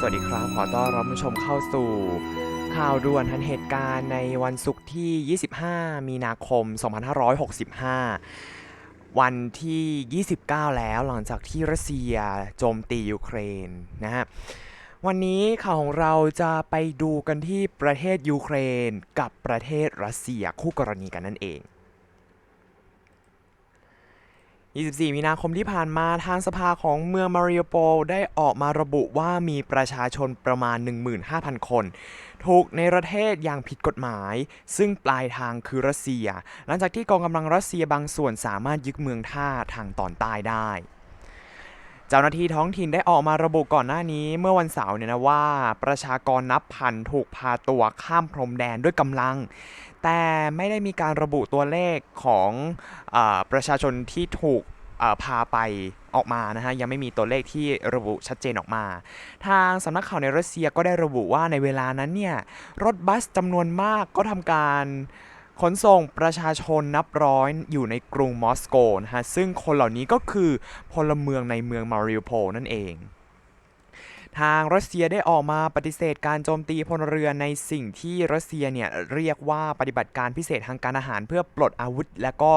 สวัสดีครับ ขอต้อนรับผู้ชมเข้าสู่ ข่าวด่วนทันเหตุการณ์ในวันศุกร์ที่ 25 มีนาคม 2565 วันที่ 29 แล้วหลังจากที่รัสเซียโจมตียูเครนนะฮะ วันนี้ข่าวของเราจะไปดูกันที่ประเทศยูเครนกับประเทศรัสเซียคู่กรณีกันนั่นเอง 24 มีนาคมที่ผ่านมาทางสภาของเมืองมาริโอโปลได้ออกมาระบุว่ามีประชาชนประมาณ 15,000 คน ถูกในประเทศอย่างผิดกฎหมาย ซึ่งปลายทางคือรัสเซีย หลังจากที่กองกำลังรัสเซียบางส่วนสามารถยึดเมืองท่าทางตอนใต้ได้เจ้าหน้าที่ท้องถิ่นได้ออกมาระบุก่อนหน้านี้เมื่อวันเสาร์เนี่ยนะว่า ประชากรนับพันถูกพาตัวข้ามพรมแดนด้วยกำลัง แต่ไม่ได้มีการระบุตัวเลขของอประชาชนที่ถูกพาไปออกมานะฮะยังไม่มีตัวเลขที่ระบุชัดเจนออกมา ทางสำนักข่าวในรัสเซียก็ได้ระบุว่าในเวลานั้นเนี่ยรถบัสจำนวนมากก็ทำการขนส่งประชาชนนับร้อยอยู่ในกรุงมอสโกนะฮะซึ่งคนเหล่านี้ก็คือพลเมืองในเมืองมาริโอโพลนั่นเอง ทางรัสเซียได้ออกมาปฏิเสธการโจมตีพลเรือนในสิ่งที่รัสเซียเนี่ยเรียกว่าปฏิบัติการพิเศษทางการอาหารเพื่อปลดอาวุธ และก็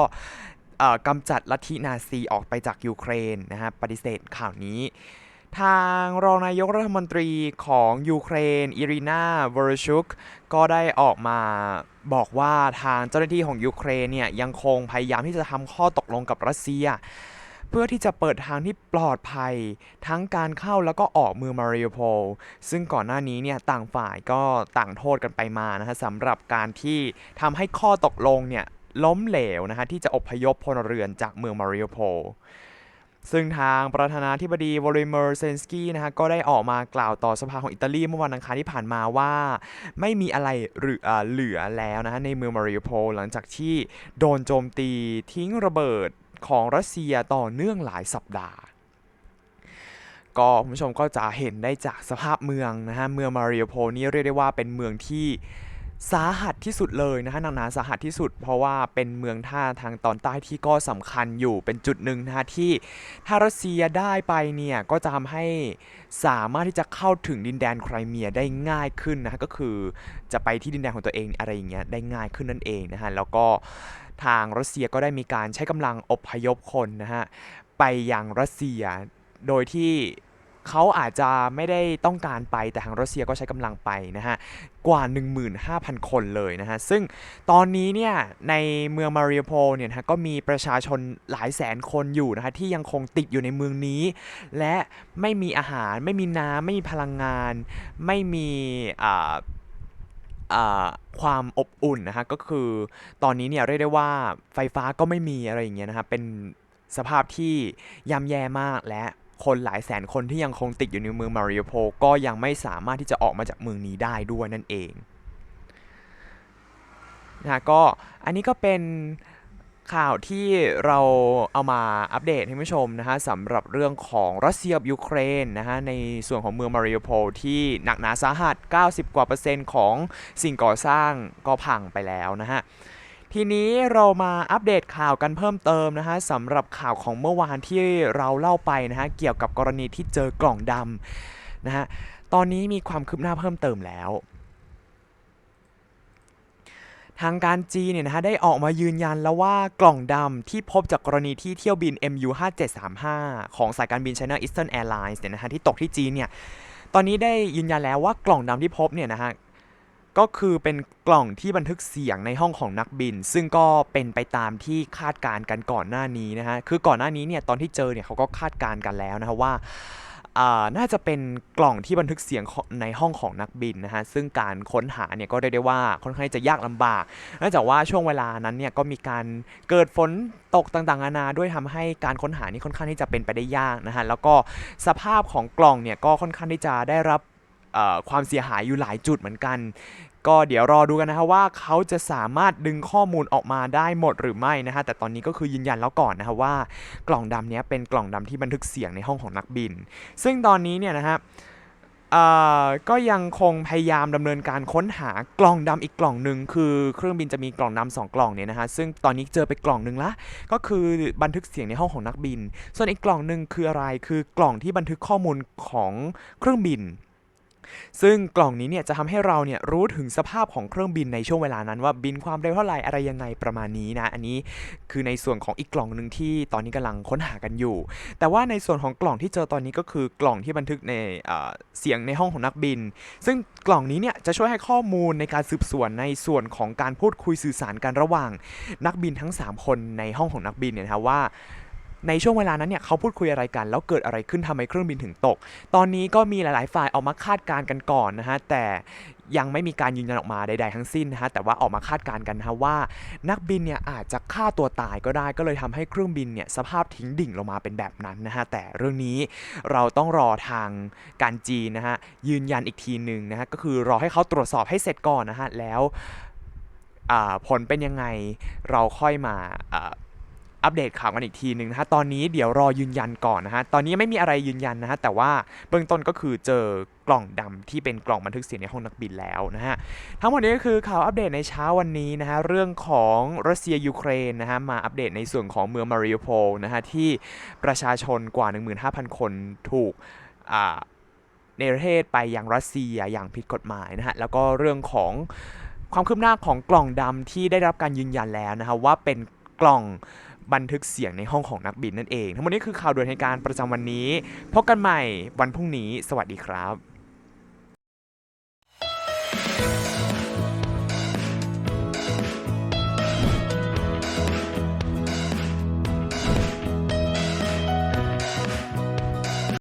กำจัดลัทธินาซีออกไปจากยูเครนนะฮะปฏิเสธข่าวนี้ ทางรองนายกรัฐมนตรีของยูเครนอิรินาวอร์ชุกก็ได้ออกมาบอกว่าทางเจ้าหน้าที่ของยูเครนเนี่ยยังคงพยายามที่จะทำข้อตกลงกับรัสเซีย เพื่อที่จะเปิดทางที่ปลอดภัย ทั้งการเข้าแล้วก็ออกเมืองมาริโอโพลซึ่งก่อนหน้านี้เนี่ยต่างฝ่ายก็ต่างโทษกันไปมานะฮะสำหรับการที่ทำให้ข้อตกลงเนี่ยล้มเหลวนะฮะที่จะอพยพพลเรือนจากเมืองมาริโอโพลซึ่งทางประธานาธิบดีวอลิเมียร์เซนสกี้นะฮะก็ได้ออกมากล่าวต่อสภาของอิตาลีเมื่อวันอังคารที่ผ่านมาว่า ไม่มีอะไรเหลืออเหลือแล้วนะฮะในเมืองมาริโอโพลหลังจากที่โดนโจมตีทิ้งระเบิด ของรัสเซียต่อเนื่องหลายสัปดาห์ ก็คุณผู้ชมก็จะเห็นได้จากสภาพเมืองนะฮะเมืองมาริโอโพลนี่เรียกได้ว่าเป็นเมืองที่ สาหัสที่สุดเลยนะฮะหนักหนาสาหัสที่สุด เพราะว่าเป็นเมืองท่าทางตอนใต้ที่ก็สำคัญอยู่เป็นจุดหนึ่งนะฮะที่ถ้ารัสเซียได้ไปเนี่ยก็จะทำให้สามารถที่จะเข้าถึงดินแดนไครเมียได้ง่ายขึ้นนะฮะก็คือจะไปที่ดินแดนของตัวเองอะไรอย่างเงี้ยได้ง่ายขึ้นนั่นเองนะฮะแล้วก็ทางรัสเซียก็ได้มีการใช้กำลังอพยพคนนะฮะไปยังรัสเซียโดยที่ เขาอาจจะไม่ได้ต้องการไปแต่ทางรัสเซียก็ใช้กำลังไปนะฮะ กว่า 15,000 คนเลยนะฮะ ซึ่งตอนนี้เนี่ย ในเมืองมาริโอโพลเนี่ยนะฮะก็มีประชาชนหลายแสนคนอยู่นะฮะ ที่ยังคงติดอยู่ในเมืองนี้ และไม่มีอาหารไม่มีน้ำไม่มีพลังงาน ไม่มีอ่าอ่าความอบอุ่นนะฮะก็คือตอนนี้เนี่ยเรียกได้ว่าไฟฟ้าก็ไม่มีอะไรอย่างเงี้ยนะครับเป็นสภาพที่ย่ำแย่มากและ คนหลายแสนคนที่ยังคงติดอยู่ในเมืองมาริโอโพก็ยังไม่สามารถที่จะออกมาจากเมืองนี้ได้ด้วยนั่นเองนะฮะก็อันนี้ก็เป็นข่าวที่เราเอามาอัปเดตให้ผู้ชมนะฮะสำหรับเรื่องของรัสเซียกับยูเครนนะฮะในส่วนของเมืองมาริโอโพลที่หนักหนาสาหัส 90 กว่าเปอร์เซ็นต์ของสิ่งก่อสร้างก็พังไปแล้วนะฮะ ทีนี้เรามาอัปเดตข่าวกันเพิ่มเติมนะฮะสำหรับข่าวของเมื่อวานที่เราเล่าไปนะฮะเกี่ยวกับกรณีที่เจอกล่องดำนะฮะตอนนี้มีความคืบหน้าเพิ่มเติมแล้ว ทางการจีนเนี่ยนะฮะได้ออกมายืนยันแล้วว่ากล่องดำที่พบจากกรณีที่เที่ยวบิน MU 5735 ของสายการบิน China Eastern Airlines เนี่ยนะฮะที่ตกที่จีนเนี่ยตอนนี้ได้ยืนยันแล้วว่ากล่องดำที่พบเนี่ยนะฮะ ก็คือเป็นกล่องที่บันทึกเสียงในห้องของนักบิน ซึ่งก็เป็นไปตามที่คาดการณ์กันก่อนหน้านี้นะฮะคือก่อนหน้านี้เนี่ยตอนที่เจอเนี่ยเขาก็คาดการณ์กันแล้วนะฮะว่าอ่าน่าจะเป็นกล่องที่บันทึกเสียงในห้องของนักบินนะฮะซึ่งการค้นหาเนี่ยก็ได้ได้ว่าค่อนข้างจะยากลำบากเนื่องจากว่าช่วงเวลานั้นเนี่ยก็มีการเกิดฝนตกต่างๆนานาด้วยทำให้การค้นหานี่ค่อนข้างที่จะเป็นไปได้ยากนะฮะแล้วก็สภาพของกล่องเนี่ยก็ค่อนข้างที่จะได้รับ ความเสียหายอยู่หลายจุดเหมือนกัน ก็เดี๋ยวรอดูกันนะฮะว่าเขาจะสามารถดึงข้อมูลออกมาได้หมดหรือไม่นะฮะแต่ตอนนี้ก็คือยืนยันแล้วก่อนนะฮะว่ากล่องดำนี้เป็นกล่องดำที่บันทึกเสียงในห้องของนักบิน ซึ่งตอนนี้เนี่ยนะฮะก็ยังคงพยายามดำเนินการค้นหากล่องดำอีกกล่องหนึ่งคือเครื่องบินจะมีกล่องดำสองกล่องเนี่ยนะฮะซึ่งตอนนี้เจอไปกล่องหนึ่งละก็คือบันทึกเสียงในห้องของนักบิน ส่วนอีกกล่องหนึ่งคืออะไรคือกล่องที่บันทึกข้อมูลของเครื่องบิน ซึ่งกล่องนี้เนี่ยจะทำให้เราเนี่ยรู้ถึงสภาพของเครื่องบินในช่วงเวลานั้นว่าบินความเร็วเท่าไหร่อะไรยังไงประมาณนี้นะ อันนี้คือในส่วนของอีกกล่องหนึ่งที่ตอนนี้กำลังค้นหากันอยู่ แต่ว่าในส่วนของกล่องที่เจอตอนนี้ก็คือกล่องที่บันทึกในเสียงในห้องของนักบิน ซึ่งกล่องนี้เนี่ยจะช่วยให้ข้อมูลในการสืบสวนในส่วนของการพูดคุยสื่อสารกันระหว่าง นักบินทั้ง 3 คนในห้องของนักบินเนี่ยนะครับว่า ในช่วงเวลานั้นเนี่ยเขาพูดคุยอะไรกัน แล้วเกิดอะไรขึ้นทำไมเครื่องบินถึงตก ตอนนี้ก็มีหลาย ๆ ฝ่ายออกมาคาดการณ์กันก่อนนะฮะแต่ยังไม่มีการยืนยันออกมาใด ๆ ทั้งสิ้นนะฮะแต่ว่าออกมาคาดการณ์กันนะฮะว่า นักบินเนี่ยอาจจะฆ่าตัวตายก็ได้ ก็เลยทำให้เครื่องบินเนี่ยสภาพทิ้งดิ่งลงมาเป็นแบบนั้นนะฮะแต่เรื่องนี้เราต้องรอทางการจีนนะฮะยืนยันอีกทีหนึ่งนะฮะก็คือรอให้เขาตรวจสอบให้เสร็จก่อนนะฮะแล้วผลเป็นยังไงเราค่อยมา อัปเดตข่าวกันอีกทีหนึ่งนะฮะ ตอนนี้เดี๋ยวรอยืนยันก่อนนะฮะ ตอนนี้ไม่มีอะไรยืนยันนะฮะ แต่ว่าเบื้องต้นก็คือเจอกล่องดำที่เป็นกล่องบันทึกเสียงในห้องนักบินแล้วนะฮะ ทั้งหมดนี้ก็คือข่าวอัปเดตในเช้าวันนี้นะฮะ เรื่องของรัสเซียยูเครนนะฮะ มาอัปเดตในส่วนของเมืองมาริโอโพลนะฮะ ที่ประชาชนกว่า 15,000 คนถูกอ่าในประเทศไปยังรัสเซียอย่างผิดกฎหมายนะฮะ แล้วก็เรื่องของความคืบหน้าของกล่องดำที่ได้รับการยืนยันแล้วนะฮะว่าเป็นกล่อง บันทึกเสียงในห้องของนักบินนั่นเอง ทั้งหมดนี้คือข่าวด่วนเหตุการณ์ประจำวันนี้พบกันใหม่วันพรุ่งนี้ สวัสดีครับ